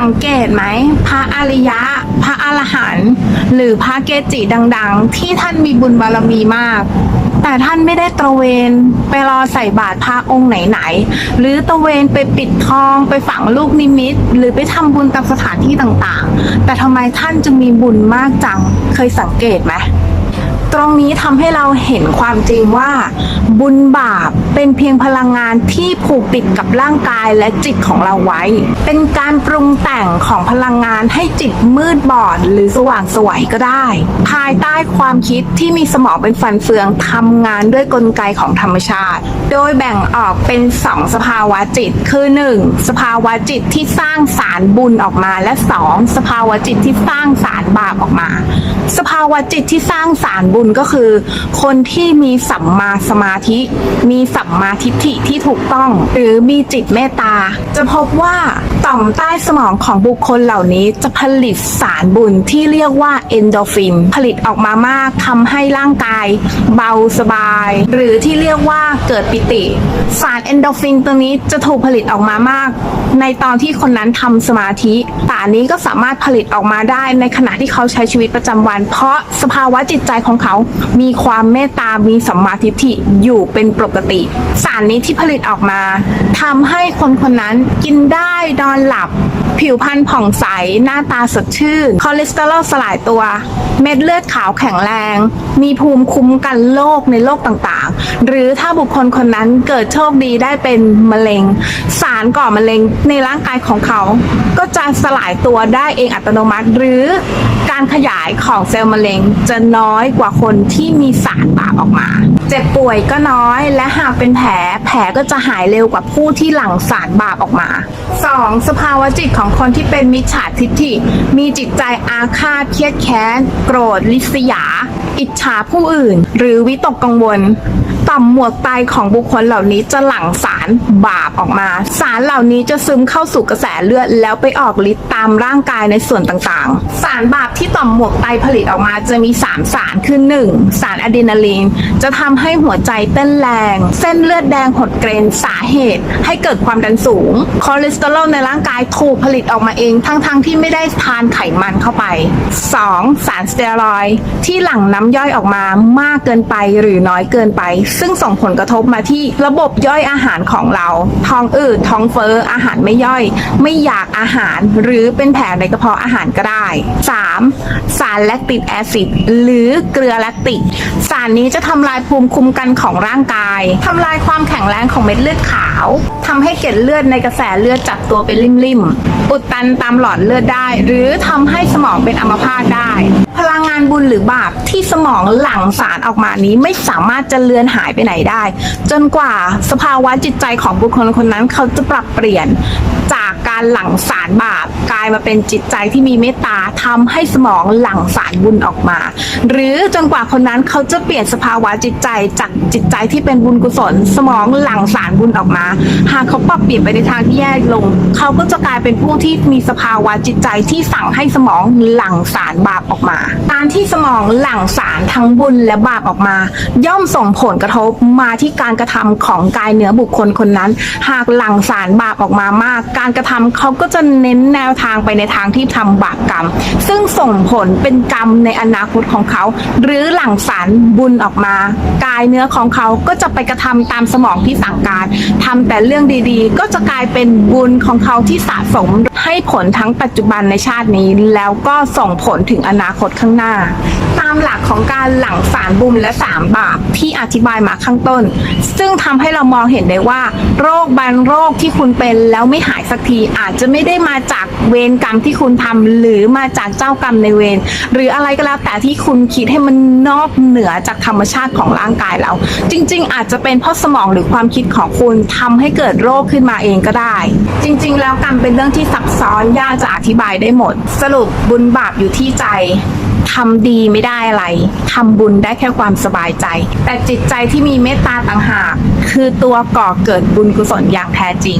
สังเกตไหมพระอริยะ พระอรหันต์หรือพระเกจิดัง ๆ ที่ท่านมีบุญบารมีมาก แต่ท่านไม่ได้ตระเวนไปรอใส่บาตรพระองค์ไหนๆหรือตระเวนไปปิดทองไปฝังลูกนิมิต หรือไปทำบุญตามสถานที่ต่างๆ แต่ทำไมท่านจึงมีบุญมากจังเคยสังเกตไหมตรงนี้ทำให้เราเห็นความจริงว่า บุญบาปเป็นเพียงพลังงานที่ผูกติดกับร่างกายและจิตของเราไว้ เป็นการปรุงแต่งของพลังงานให้จิตมืดบอดหรือสว่างสวยก็ได้ ภายใต้ความคิดที่มีสมองเป็นฟันเฟืองทำงานด้วยกลไกของธรรมชาติ โดยแบ่งออกเป็นสองสภาวะจิต คือ 1. สภาวะจิตที่สร้างสารบุญออกมา และ 2. สภาวะจิตที่สร้างสารบาปออกมา สภาวะจิตที่สร้างสารบุญก็คือ คนที่มีสัมมาสมาธิ มีสััมมาทิฏฐิที่ถูกต้อง หรือมีจิตเมตตา จะพบว่าต่อมใต้สมองของบุคคลเหล่านี้จะผลิตสารบุญที่เรียกว่าเอนโดฟิน ผลิตออกมามากทำให้ร่างกาย เบาสบาย หรือที่เรียกว่าเกิดปิติ สารเอนโดฟินตัวนี้จะถูกผลิตออกมามาก ในตอนที่คนนั้นทำสมาธิสารนี้ก็สามารถผลิตออกมาได้ในขณะที่เขาใช้ชีวิตประจำวัน เพราะสภาวะจิตใจของเขา มีความเมตตา มีสัมมาทิฏฐิอยู่เป็นปกติ สารนี้ที่ผลิตออกมาทำให้คนคนนั้นกินได้นอนอนหลับ ผิวพรรณผ่องใส หน้าตาสดชื่น คอเลสเตอรอลสลายตัว เม็ดเลือดขาวแข็งแรง มีภูมิคุ้มกันโรคในโรคต่างๆ หรือถ้าบุคคลคนนั้นเกิดโชคดีได้เป็นมะเร็ง สารก่อมะเร็งในร่างกายของเขา ก็จะสลายตัวได้เองอัตโนมัติ หรือการขยายของเซลล์มะเร็งจะน้อยกว่าคนที่มีสารบาปออกมา เจ็บป่วยก็น้อย และหากเป็นแผลแผลก็จะหายเร็วกว่าผู้ที่หลั่งสารบาปออกมา 2. สภาวะจิตของคนที่เป็นมิจฉาทิฏฐิ มีจิตใจอาฆาตเครียดแค้น โกรธลิษยา อิจฉาผู้อื่น หรือวิตกกังวล ต่อมหมวกไตของบุคคลเหล่านี้จะหลั่งสารบาปออกมา สารเหล่านี้จะซึมเข้าสู่กระแสเลือด แล้วไปออกฤทธิ์ตามร่างกายในส่วนต่างๆ สารบาปที่ต่อมหมวกไตผลิตออกมาจะมี 3 สารคือ 1. สารอะดรีนาลีน จะทำให้หัวใจเต้นแรง เส้นเลือดแดงหดเกรนสาเหตุ ให้เกิดความดันสูง คอเลสเตอรอลในร่างกายถูกผลิตออกมาเองทั้งๆที่ไม่ได้ทานไขมันเข้าไป 2. สารสเตียรอยที่หลั่งน้ำย่อยออกมามากเกินไปหรือน้อยเกินไปซึ่งส่งผลกระทบมาที่ระบบย่อยอาหารของเรา ท้องอืดท้องเฟ้ออาหารไม่ย่อย ไม่อยากอาหารหรือเป็นแผลในกระเพาะอาหารก็ได้ 3. สารแลคติกแอซิดหรือเกลือแลคติก สารนี้จะทำลายภูมิคุ้มกันของร่างกายทำลายความแข็งแรงของเม็ดเลือดขาวทำให้เกล็ดเลือดในกระแสเลือดจับตัวเป็นริ่มๆอุดตันตามหลอดเลือดได้ หรือทำให้สมองเป็นอัมพาตได้ พลังงานบุญหรื อบาปที่สมองหลั่งสารออกมานี้ไม่สามารถจะเลือนหายไปไหนได้ จนกว่าสภาวะจิตใจของบุคคลคนนั้นเขาจะปรับเปลี่ยนจาก การหลั่งสารบาปกลายมาเป็นจิตใจที่มีเมตตาทำให้สมองหลั่งสารบุญออกมา หรือจนกว่าคนนั้นเขาจะเปลี่ยนสภาวะจิตใจจากจิตใจที่เป็นบุญกุศล สมองหลั่งสารบุญออกมา หากเขาปรับเปลี่ยนไปในทางที่แย่ลง เขาก็จะกลายเป็นผู้ที่มีสภาวะจิตใจที่สั่งให้สมองหลั่งสารบาปออกมา การที่สมองหลั่งสารทั้งบุญและบาปออกมา ย่อมส่งผลกระทบมาที่การกระทำของกายเนื้อบุคคลคนนั้น หากหลั่งสารบาปออกมามาก การกระทำเขาก็จะเน้นแนวทางไปในทางที่ทำบาปกรรม ซึ่งส่งผลเป็นกรรมในอนาคตของเขา หรือหลั่งสารบุญออกมา กายเนื้อของเขาก็จะไปกระทำตามสมองที่สั่งการทำแต่เรื่องดีๆ ก็จะกลายเป็นบุญของเขาที่สะสมให้ผลทั้งปัจจุบันในชาตินี้ แล้วก็ส่งผลถึงอนาคตข้างหน้า ตามหลักของการหลั่งสารบุญและสามบาปที่อธิบายมาข้างต้น ซึ่งทำให้เรามองเห็นได้ว่า โรคบางโรคที่คุณเป็นแล้วไม่หายสักทีอาจจะไม่ได้มาจากเวรกรรมที่คุณทำหรือมาจากเจ้ากรรมในเวรหรืออะไรก็แล้วแต่ที่คุณคิดให้มันนอกเหนือจากธรรมชาติของร่างกายเรา จริง ๆ อาจจะเป็นเพราะสมองหรือความคิดของคุณทำให้เกิดโรคขึ้นมาเองก็ได้ จริง ๆ แล้วกรรมเป็นเรื่องที่ซับซ้อนยากจะอธิบายได้หมด สรุปบุญบาปอยู่ที่ใจทำดีไม่ได้อะไร ทำบุญได้แค่ความสบายใจ แต่จิตใจที่มีเมตตาต่างหาก คือตัวก่อเกิดบุญกุศลอย่างแท้จริง